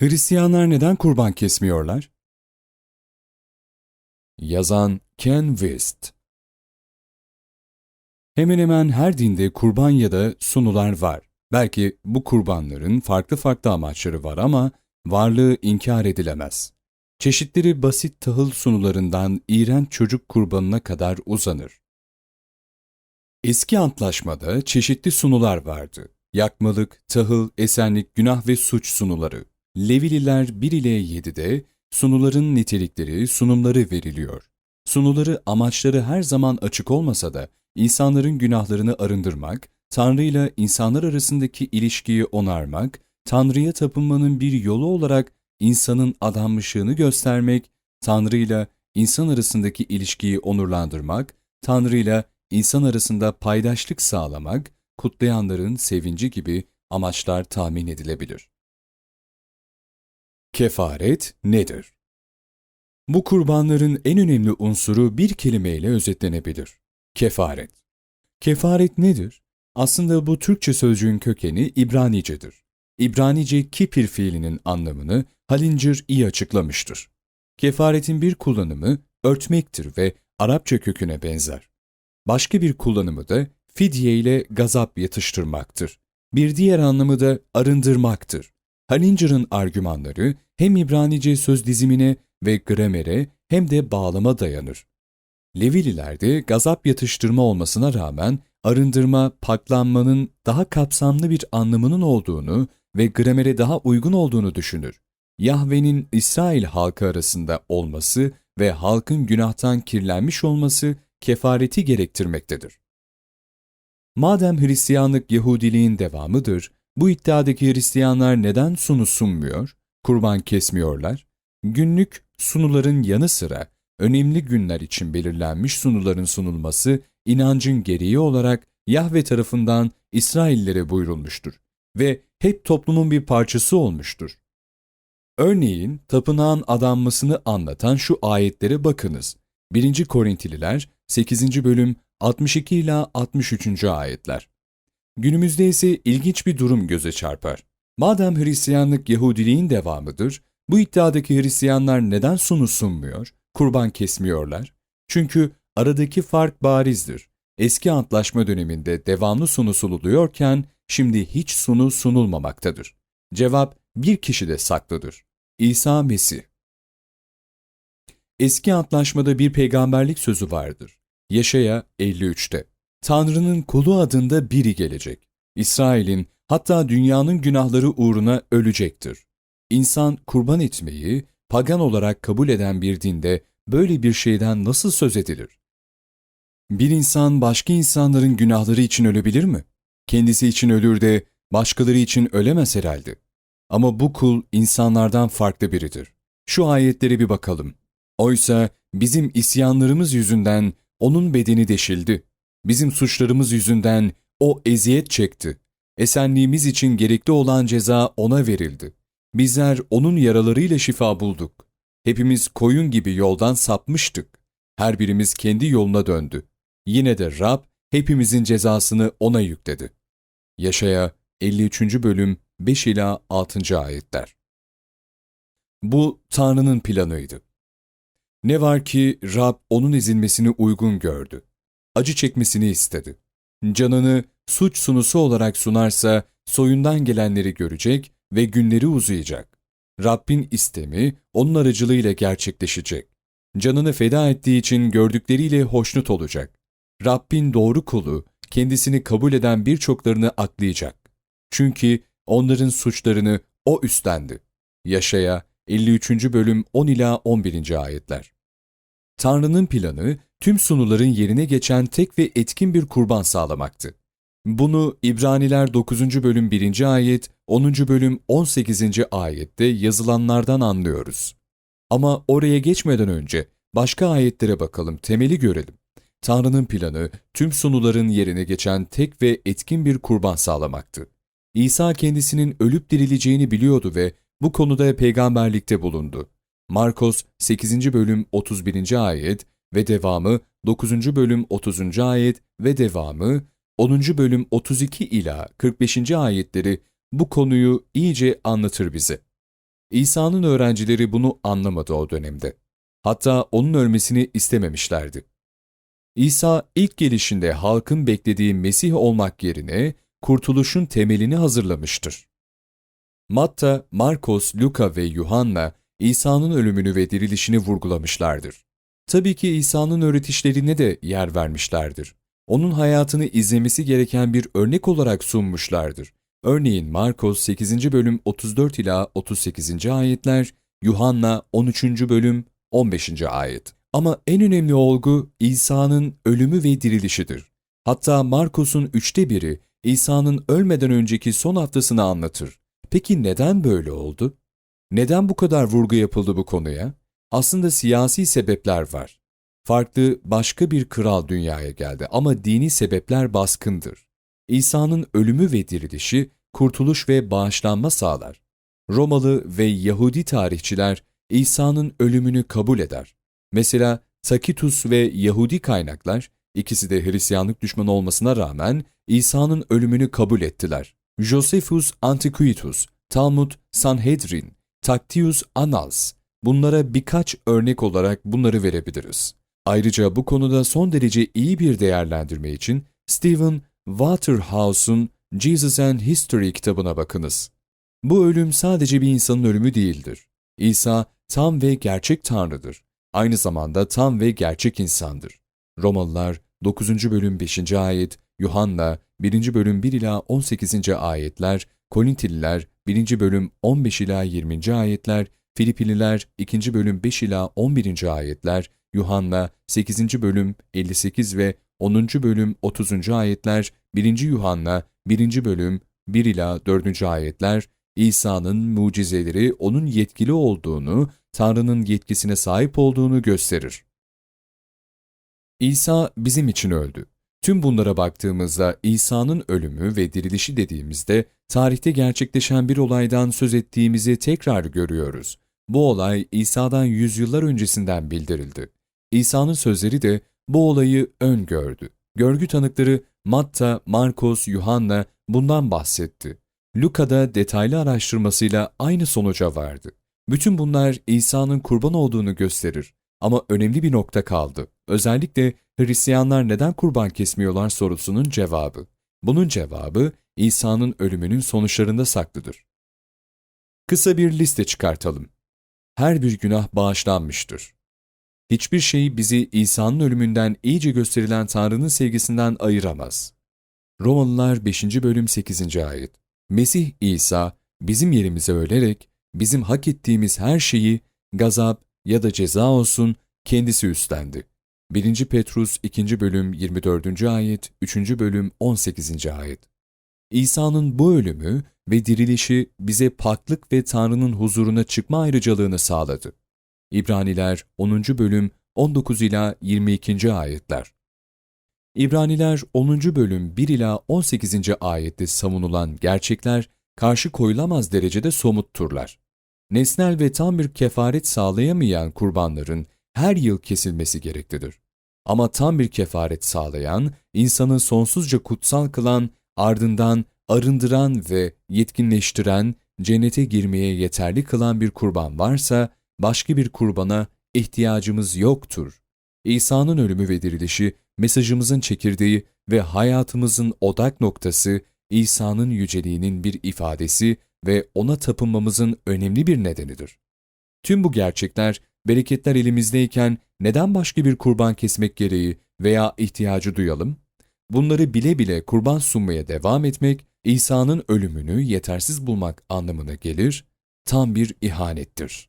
Hristiyanlar neden kurban kesmiyorlar? Yazan Ken West Hemen hemen her dinde kurban ya da sunular var. Belki bu kurbanların farklı farklı amaçları var ama varlığı inkar edilemez. Çeşitleri basit tahıl sunularından iğrenç çocuk kurbanına kadar uzanır. Eski antlaşmada çeşitli sunular vardı. Yakmalık, tahıl, esenlik, günah ve suç sunuları. Levililer 1 ile 7'de sunuların nitelikleri, sunumları veriliyor. Sunuları amaçları her zaman açık olmasa da insanların günahlarını arındırmak, Tanrı ile insanlar arasındaki ilişkiyi onarmak, Tanrı'ya tapınmanın bir yolu olarak insanın adanmışlığını göstermek, Tanrı ile insan arasındaki ilişkiyi onurlandırmak, Tanrı ile insan arasında paydaşlık sağlamak, kutlayanların sevinci gibi amaçlar tahmin edilebilir. Kefaret nedir? Bu kurbanların en önemli unsuru bir kelimeyle özetlenebilir. Kefaret. Kefaret nedir? Aslında bu Türkçe sözcüğün kökeni İbranicedir. İbranice kipir fiilinin anlamını Halincir iyi açıklamıştır. Kefaretin bir kullanımı örtmektir ve Arapça köküne benzer. Başka bir kullanımı da fidye ile gazap yatıştırmaktır. Bir diğer anlamı da arındırmaktır. Halincir'in argümanları hem İbranice söz dizimine ve gramere hem de bağlama dayanır. Levililerde gazap yatıştırma olmasına rağmen arındırma, paklanmanın daha kapsamlı bir anlamının olduğunu ve gramere daha uygun olduğunu düşünür. Yahve'nin İsrail halkı arasında olması ve halkın günahtan kirlenmiş olması kefareti gerektirmektedir. Madem Hristiyanlık Yahudiliğin devamıdır, bu iddiadaki Hristiyanlar neden sunu sunmuyor, kurban kesmiyorlar? Günlük sunuların yanı sıra önemli günler için belirlenmiş sunuların sunulması inancın gereği olarak Yahve tarafından İsraillere buyurulmuştur ve hep toplumun bir parçası olmuştur. Örneğin tapınağın adanmasını anlatan şu ayetlere bakınız. 1. Korintililer 8. bölüm 62 ila 63. ayetler. Günümüzde ise ilginç bir durum göze çarpar. Madem Hristiyanlık Yahudiliğin devamıdır, bu iddiadaki Hristiyanlar neden sunu sunmuyor, kurban kesmiyorlar? Çünkü aradaki fark barizdir. Eski antlaşma döneminde devamlı sunu sunuluyorken şimdi hiç sunu sunulmamaktadır. Cevap bir kişide saklıdır. İsa Mesih. Eski antlaşmada bir peygamberlik sözü vardır. Yaşaya 53'te. Tanrı'nın kulu adında biri gelecek. İsrail'in hatta dünyanın günahları uğruna ölecektir. İnsan kurban etmeyi pagan olarak kabul eden bir dinde böyle bir şeyden nasıl söz edilir? Bir insan başka insanların günahları için ölebilir mi? Kendisi için ölür de başkaları için ölemez herhalde. Ama bu kul insanlardan farklı biridir. Şu ayetlere bir bakalım. Oysa bizim isyanlarımız yüzünden onun bedeni deşildi. Bizim suçlarımız yüzünden o eziyet çekti. Esenliğimiz için gerekli olan ceza ona verildi. Bizler onun yaralarıyla şifa bulduk. Hepimiz koyun gibi yoldan sapmıştık. Her birimiz kendi yoluna döndü. Yine de Rab hepimizin cezasını ona yükledi. Yaşaya 53. bölüm 5 ila 6. ayetler. Bu Tanrı'nın planıydı. Ne var ki Rab onun ezilmesini uygun gördü. Acı çekmesini istedi. Canını suç sunusu olarak sunarsa soyundan gelenleri görecek ve günleri uzayacak. Rabbin istemi onun aracılığıyla gerçekleşecek. Canını feda ettiği için gördükleriyle hoşnut olacak. Rabbin doğru kulu kendisini kabul eden birçoklarını aklayacak. Çünkü onların suçlarını o üstlendi. Yaşaya 53. bölüm 10 ila 11. ayetler. Tanrı'nın planı tüm sunuların yerine geçen tek ve etkin bir kurban sağlamaktı. Bunu İbraniler 9. bölüm 1. ayet, 10. bölüm 18. ayette yazılanlardan anlıyoruz. Ama oraya geçmeden önce başka ayetlere bakalım, temeli görelim. Tanrı'nın planı tüm sunuların yerine geçen tek ve etkin bir kurban sağlamaktı. İsa kendisinin ölüp dirileceğini biliyordu ve bu konuda peygamberlikte bulundu. Markos 8. bölüm 31. ayet ve devamı 9. bölüm 30. ayet ve devamı 10. bölüm 32 ila 45. ayetleri bu konuyu iyice anlatır bize. İsa'nın öğrencileri bunu anlamadı o dönemde. Hatta onun ölmesini istememişlerdi. İsa ilk gelişinde halkın beklediği Mesih olmak yerine kurtuluşun temelini hazırlamıştır. Matta, Markos, Luka ve Yuhanna İsa'nın ölümünü ve dirilişini vurgulamışlardır. Tabii ki İsa'nın öğretişlerine de yer vermişlerdir. Onun hayatını izlemesi gereken bir örnek olarak sunmuşlardır. Örneğin Markos 8. bölüm 34 ila 38. ayetler, Yuhanna 13. bölüm 15. ayet. Ama en önemli olgu İsa'nın ölümü ve dirilişidir. Hatta Markos'un üçte biri İsa'nın ölmeden önceki son haftasını anlatır. Peki neden böyle oldu? Neden bu kadar vurgu yapıldı bu konuya? Aslında siyasi sebepler var. Farklı başka bir kral dünyaya geldi ama dini sebepler baskındır. İsa'nın ölümü ve dirilişi kurtuluş ve bağışlanma sağlar. Romalı ve Yahudi tarihçiler İsa'nın ölümünü kabul eder. Mesela Tacitus ve Yahudi kaynaklar, ikisi de Hristiyanlık düşmanı olmasına rağmen İsa'nın ölümünü kabul ettiler. Josephus Antiquitus, Talmud Sanhedrin, Tactius Annals, bunlara birkaç örnek olarak bunları verebiliriz. Ayrıca bu konuda son derece iyi bir değerlendirme için Stephen Waterhouse'un Jesus and History kitabına bakınız. Bu ölüm sadece bir insanın ölümü değildir. İsa tam ve gerçek Tanrı'dır. Aynı zamanda tam ve gerçek insandır. Romalılar 9. bölüm 5. ayet, Yuhanna 1. bölüm 1 ila 18. ayetler, Korintililer 1. bölüm 15 ila 20. ayetler, Filipililer 2. bölüm 5 ila 11. ayetler, Yuhanna 8. bölüm 58 ve 10. bölüm 30. ayetler, 1. Yuhanna 1. bölüm 1 ila 4. ayetler, İsa'nın mucizeleri onun yetkili olduğunu, Tanrı'nın yetkisine sahip olduğunu gösterir. İsa bizim için öldü. Tüm bunlara baktığımızda İsa'nın ölümü ve dirilişi dediğimizde tarihte gerçekleşen bir olaydan söz ettiğimizi tekrar görüyoruz. Bu olay İsa'dan yüzyıllar öncesinden bildirildi. İsa'nın sözleri de bu olayı öngördü. Görgü tanıkları Matta, Markos, Yuhanna bundan bahsetti. Luka'da detaylı araştırmasıyla aynı sonuca vardı. Bütün bunlar İsa'nın kurban olduğunu gösterir. Ama önemli bir nokta kaldı. Özellikle Hristiyanlar neden kurban kesmiyorlar sorusunun cevabı. Bunun cevabı İsa'nın ölümünün sonuçlarında saklıdır. Kısa bir liste çıkartalım. Her bir günah bağışlanmıştır. Hiçbir şey bizi İsa'nın ölümünden iyice gösterilen Tanrı'nın sevgisinden ayıramaz. Romalılar 5. bölüm 8. ayet. Mesih İsa bizim yerimize ölerek bizim hak ettiğimiz her şeyi gazap ya da ceza olsun kendisi üstlendi. 1. Petrus 2. bölüm 24. ayet, 3. bölüm 18. ayet. İsa'nın bu ölümü ve dirilişi bize paklık ve Tanrı'nın huzuruna çıkma ayrıcalığını sağladı. İbraniler 10. bölüm 19 ila 22. ayetler. İbraniler 10. bölüm 1 ila 18. ayette savunulan gerçekler karşı koyulamaz derecede somutturlar. Nesnel ve tam bir kefaret sağlayamayan kurbanların her yıl kesilmesi gereklidir. Ama tam bir kefaret sağlayan, insanı sonsuzca kutsal kılan, ardından arındıran ve yetkinleştiren, cennete girmeye yeterli kılan bir kurban varsa, başka bir kurbana ihtiyacımız yoktur. İsa'nın ölümü ve dirilişi, mesajımızın çekirdeği ve hayatımızın odak noktası, İsa'nın yüceliğinin bir ifadesi ve ona tapınmamızın önemli bir nedenidir. Tüm bu gerçekler, bereketler elimizdeyken neden başka bir kurban kesmek gereği veya ihtiyacı duyalım? Bunları bile bile kurban sunmaya devam etmek, İsa'nın ölümünü yetersiz bulmak anlamına gelir, tam bir ihanettir.